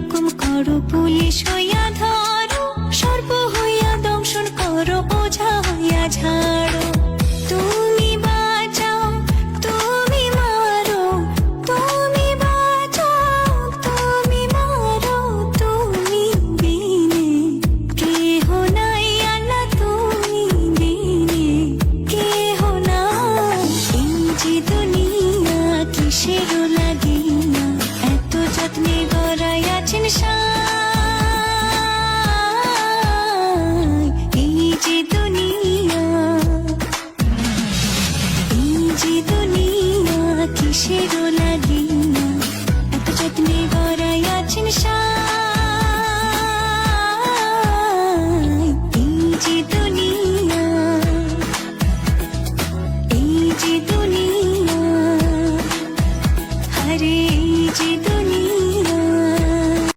হাকিম করো পুলিশ হইয়া শিরোলা